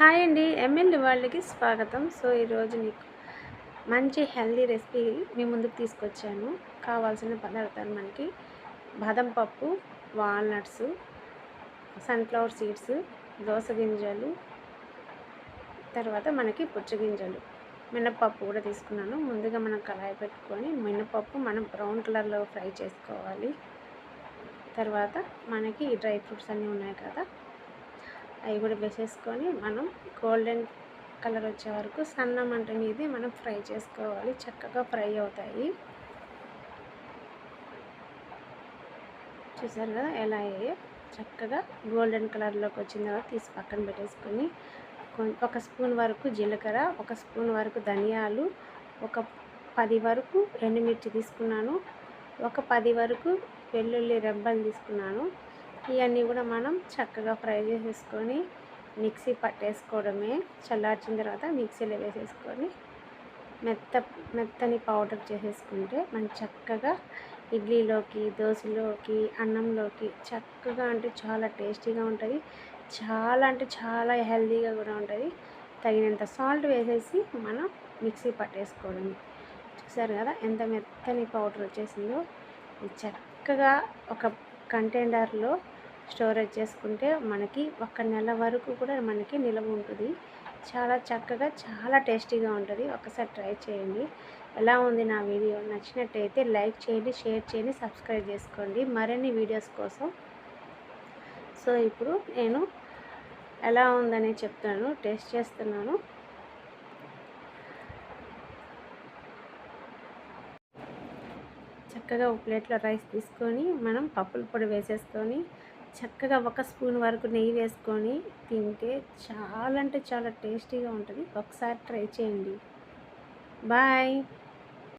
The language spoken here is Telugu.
హాయ్ అండి ఎమ్మెల్యే వాళ్ళకి స్వాగతం. సో ఈరోజు మీకు మంచి హెల్దీ రెసిపీ మీ ముందుకు తీసుకొచ్చాను. కావాల్సిన పదార్థాలు మనకి బాదం పప్పు వాల్నట్స్ సన్ఫ్లవర్ సీడ్స్ దోస గింజలు తర్వాత మనకి పుచ్చగింజలు మినప్పప్పు కూడా తీసుకున్నాను. ముందుగా మనం కళాయి పెట్టుకొని మినపప్పు మనం బ్రౌన్ కలర్లో ఫ్రై చేసుకోవాలి. తర్వాత మనకి డ్రై ఫ్రూట్స్ అన్నీ ఉన్నాయి కదా అవి కూడా వేసేసుకొని మనం గోల్డెన్ కలర్ వచ్చే వరకు సన్న మంట మీద మనం ఫ్రై చేసుకోవాలి. చక్కగా ఫ్రై అవుతాయి. చూసారు కదా? ఎలా అయ్యాయో? చక్కగా గోల్డెన్ కలర్లోకి వచ్చిన తర్వాత తీసి పక్కన పెట్టేసుకొని ఒక స్పూన్ వరకు జీలకర్ర ఒక స్పూన్ వరకు ధనియాలు ఒక పది వరకు ఎండుమిర్చి తీసుకున్నాను ఒక పది వరకు వెల్లుల్లి రెబ్బలు తీసుకున్నాను. ఇవన్నీ కూడా మనం చక్కగా ఫ్రై చేసేసుకొని మిక్సీ పట్టేసుకోవడమే. చల్లార్చిన తర్వాత మిక్సీలో వేసేసుకొని మెత్త మెత్తని పౌడర్ చేసేసుకుంటే మనం చక్కగా ఇడ్లీలోకి దోశలోకి అన్నంలోకి చక్కగా అంటే చాలా టేస్టీగా ఉంటుంది. చాలా అంటే చాలా హెల్తీగా కూడా ఉంటుంది. తగినంత సాల్ట్ వేసేసి మనం మిక్సీ పట్టేసుకోవడం. చూసారు కదా ఎంత మెత్తని పౌడర్ వచ్చేసిందో. చక్కగా ఒక కంటైనర్లో స్టోరేజ్ చేసుకుంటే మనకి ఒక నెల వరకు కూడా మనకి నిలవ ఉంటుంది. చాలా చక్కగా చాలా టేస్టీగా ఉంటుంది. ఒకసారి ట్రై చేయండి. ఎలా ఉంది నా వీడియో? నచ్చినట్టయితే లైక్ చేయండి షేర్ చేయండి సబ్స్క్రైబ్ చేసుకోండి. మరిన్ని వీడియోస్ కోసం. సో ఇప్పుడు నేను ఎలా ఉందని చెప్తాను. టేస్ట్ చేస్తున్నాను. చక్కగా ఒక ప్లేట్లో రైస్ తీసుకొని మనం పప్పుల పొడి వేసేసుకొని చక్కగా ఒక స్పూన్ వరకు నెయ్యి వేసుకొని తింటే చాలా అంటే చాలా టేస్టీగా ఉంటుంది. ఒకసారి ట్రై చేయండి. బాయ్.